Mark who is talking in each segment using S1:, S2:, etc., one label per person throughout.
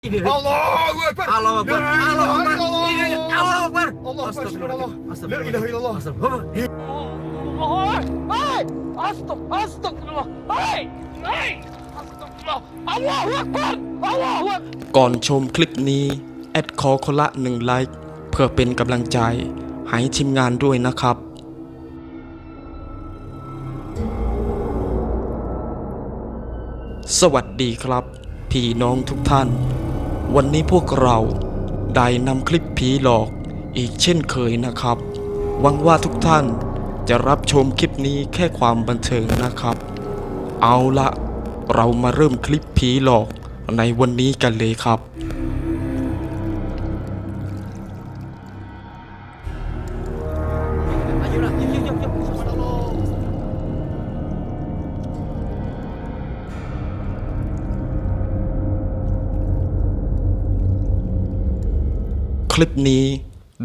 S1: Allahu Ekber.
S2: Allahu Ekber.
S1: La
S2: Allahu
S1: ilahe
S2: Ekber.
S1: illallah.
S2: Allahu Ekber.
S1: Allahu Ekber. Subhanallah.
S2: Astagfirullah.
S1: La ilahe illallah.
S2: Astagfirullah.
S3: Ay! Ay! Astag, astagfirullah! Ay! Ay! Astagfirullah! Allahu Akbar! Allahu Akbar!
S4: ก่อนชมคลิปนี้ แอดขอคนละหนึ่งไลค์เพื่อเป็นกำลังใจ ให้ทีมงานด้วยนะครับสวัสดีครับ พี่น้องทุกท่าน วันนี้พวกเราได้นำคลิปผีหลอกอีกเช่นเคยนะครับ หวังว่าทุกท่านจะรับชมคลิปนี้แค่ความบันเทิงนะครับ เอาละเรามาเริ่มคลิปผีหลอกในวันนี้กันเลยครับ ลิปนี้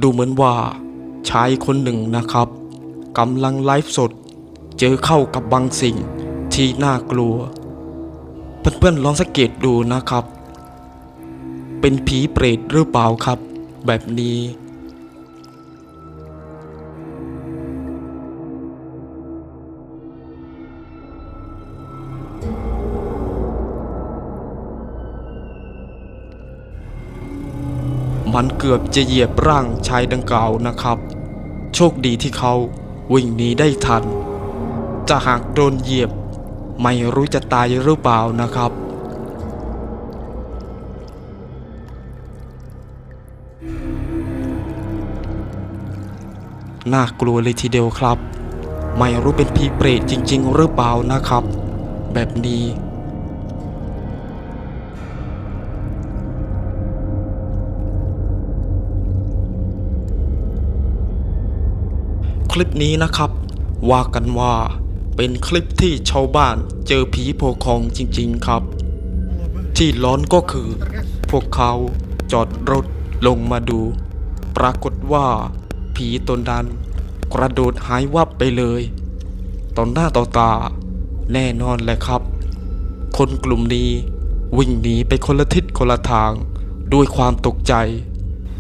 S4: ดูเหมือนว่าชายคนหนึ่งนะครับกำลังไลฟ์สด เจอเข้ากับบางสิ่งที่น่ากลัว เพื่อนๆลองสังเกตดูนะครับ เป็นผีเปรตหรือเปล่าครับ แบบนี้ มันเกือบจะเหยียบร่างชายดังกล่าวนะครับ โชคดีที่เขาวิ่งหนีได้ทัน จะหากโดนเหยียบ ไม่รู้จะตายหรือเปล่านะครับน่ากลัวเลยทีเดียวครับ ไม่รู้เป็นผีเปรตจริง ๆ หรือเปล่านะครับ แบบนี้ คลิปนี้นะครับ ว่ากันว่าเป็นคลิปที่ชาวบ้านเจอผีโพคองจริงๆครับ ที่ร้อนก็คือ พวกเขาจอดรถลงมาดู ปรากฏว่าผีตนนั้นกระโดดหายวับไปเลยต่อหน้าต่อตา แน่นอนแหละครับ คนกลุ่มนี้วิ่งหนีไปคนละทิศคนละทาง ด้วยความตกใจ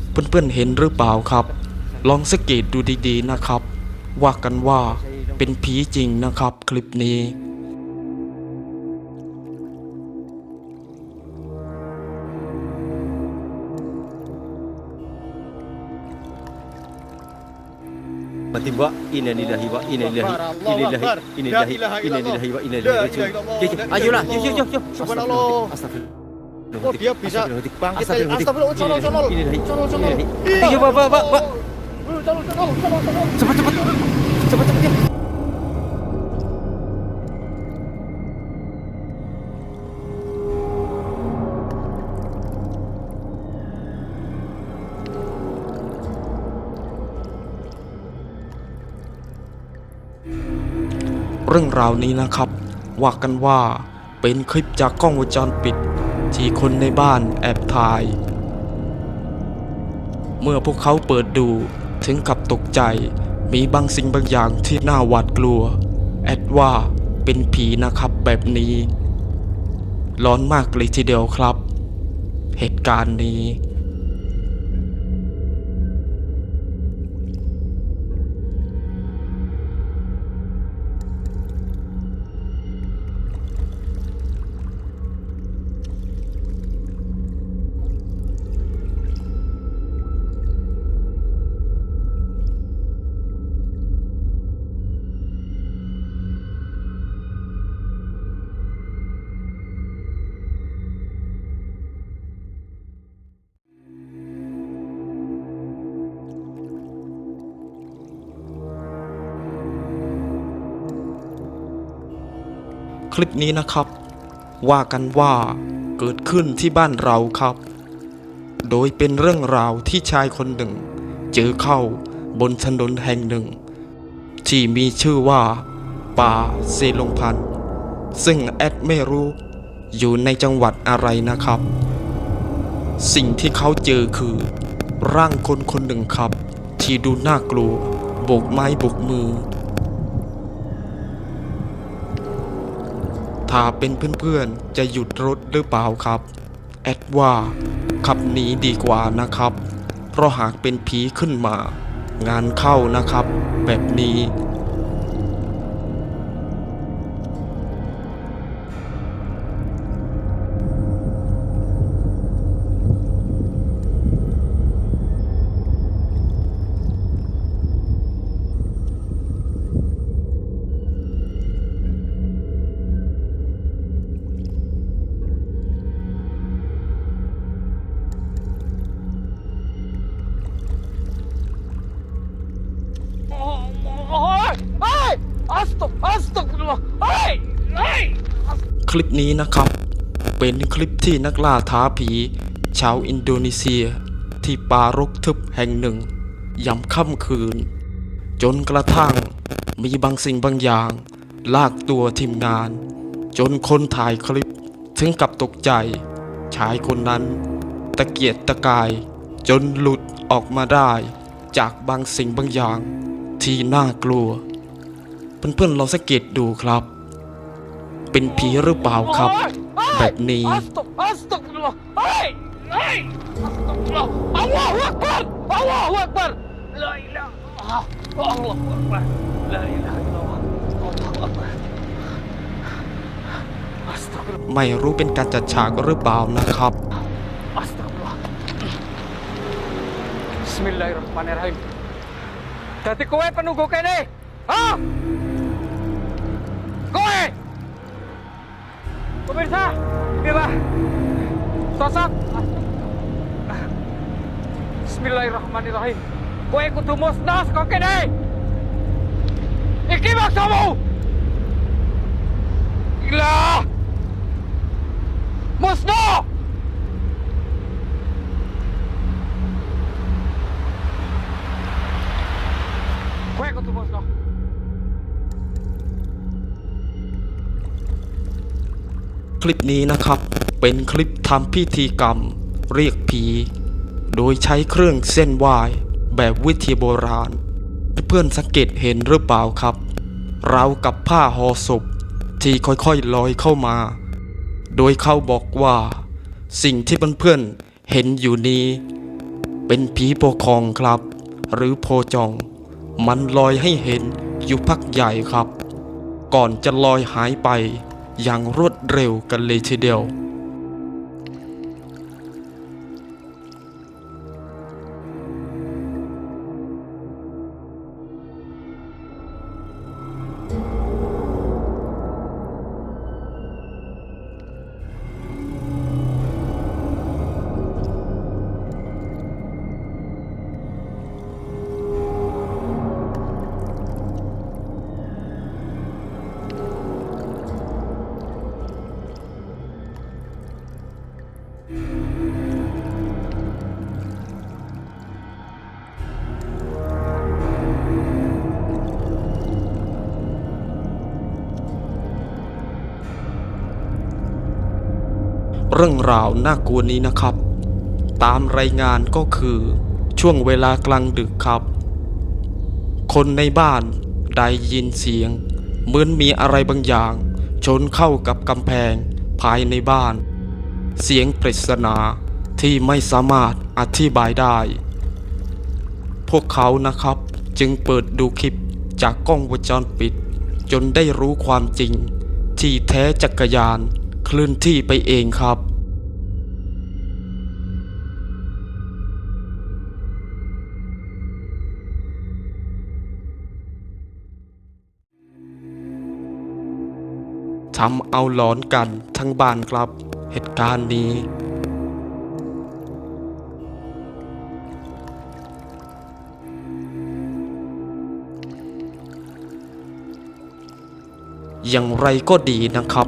S4: เพื่อนๆเห็นหรือเปล่าครับ ลองสังเกตดูดีๆนะครับ ว่ากันว่าเป็นผีจริงนะครับคลิปนี้
S2: มาติบะอิ
S1: น
S2: เนีลา
S1: ฮิ
S2: วะอิ
S1: น
S2: เนิลาฮิ
S1: อิ
S2: น
S1: เนี
S2: ลาฮิ
S1: อิ
S2: นเนีลาฮิ
S1: อินเนีลา
S2: ฮิ
S1: วะอิ
S2: นเนิ
S1: ลา
S2: ฮิอายุละ
S1: ยุยุยุยุสุบานอัลลอฮ์อัสตัฟิร Oh dia bisa bangkit dari astagfirullah. Colong colong. Colong colong. Iya, Pak, Pak, Pak.
S2: Cepat, cepat. Cepat, cepat ya.
S4: เรื่องราวนี้นะครับ ว่ากันว่าเป็นคลิปจากกล้องวงจรปิด ที่คนในบ้านแอบถ่าย เมื่อพวกเขาเปิดดู ถึงกับตกใจ มีบางสิ่งบางอย่างที่น่าหวาดกลัว แอดว่าเป็นผีนะครับแบบนี้ ร้อนมากเลยทีเดียวครับ เหตุการณ์นี้ คลิปนี้นะครับ ว่ากันว่าเกิดขึ้นที่บ้านเราครับ โดยเป็นเรื่องราวที่ชายคนหนึ่ง เจอเข้าบนถนนแห่งหนึ่ง ที่มีชื่อว่า ป่าเซลงพัน ซึ่งแอดไม่รู้อยู่ในจังหวัดอะไรนะครับ สิ่งที่เขาเจอคือ ร่างคนคนหนึ่งครับ ที่ดูน่ากลัวโบกไม้โบกมือ ถ้าเป็นเพื่อนๆ จะหยุดรถหรือเปล่าครับ แอดว่าขับหนีดีกว่านะครับ เพราะหากเป็นผีขึ้นมา งานเข้านะครับ แบบนี้ ลิปนี้นะครับ เป็นคลิปที่นักล่าท้าผี ชาวอินโดนีเซีย ที่ป่ารกทึบแห่งหนึ่งยามค่ำคืน จนกระทั่งมีบางสิ่งบางอย่าง ลากตัวทีมงาน จนคนถ่ายคลิปถึงกับตกใจ ชายคนนั้น ตะเกียกตะกาย จนหลุดออกมาได้ จากบางสิ่งบางอย่าง ที่น่ากลัว เพื่อนๆลองสังเกตดูครับ เป็นผีหรือเปล่าครับ แบบนี้
S3: อัสตุอัสตุเฮ้ยเฮ้ยอัลลอฮฺอักบัรอัลลอฮฺอักบัรลาอิลาฮะอัลลอฮฺอักบัรลาอิลาฮะอิลลัลลอฮอัลลอฮฺอักบัรอัสตัฆฟิรุล
S4: ไม่รู้เป็นการจัดฉากหรือเปล่านะครับ
S3: Bismillahirrahmanirrahim. Dadi kowe penunggu kene. Ha? Pemirsa, ini lah sosok. Bismillahirrahmanirrahim. Kowe kudu musnah saka kene. Iki maksudmu? Ilah. Musnah!
S4: คลิปนี้นะครับ เป็นคลิปทำพิธีกรรม เรียกผี โดยใช้เครื่องเส้นไหว้แบบวิธีโบราณ เพื่อนสังเกตเห็นหรือเปล่าครับเราวกับผ้าห่อศพที่ค่อยๆลอยเข้ามา โดยเขาบอกว่า สิ่งที่เพื่อนๆเห็นอยู่นี้ เป็นผีโปกครองครับ หรือโพจอง มันลอยให้เห็นอยู่พักใหญ่ครับ ก่อนจะลอยหายไป อย่างรวดเร็วกันเลยทีเดียว เรื่องราวน่ากลัวนี้นะครับ ตามรายงานก็คือช่วงเวลากลางดึกครับ คนในบ้านได้ยินเสียง เหมือนมีอะไรบางอย่าง ชนเข้ากับกำแพงภายในบ้าน เสียงปริศนาที่ไม่สามารถอธิบายได้ พวกเขานะครับจึงเปิดดูคลิปจากกล้องวงจรปิด จนได้รู้ความจริง ที่แท้จักรยาน เคลื่อนที่ไปเองครับ ทำเอาหลอนกันทั้งบ้านครับ เหตุการณ์นี้อย่างไรก็ดีนะครับ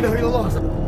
S1: الله أكبر. لا إله إلا الله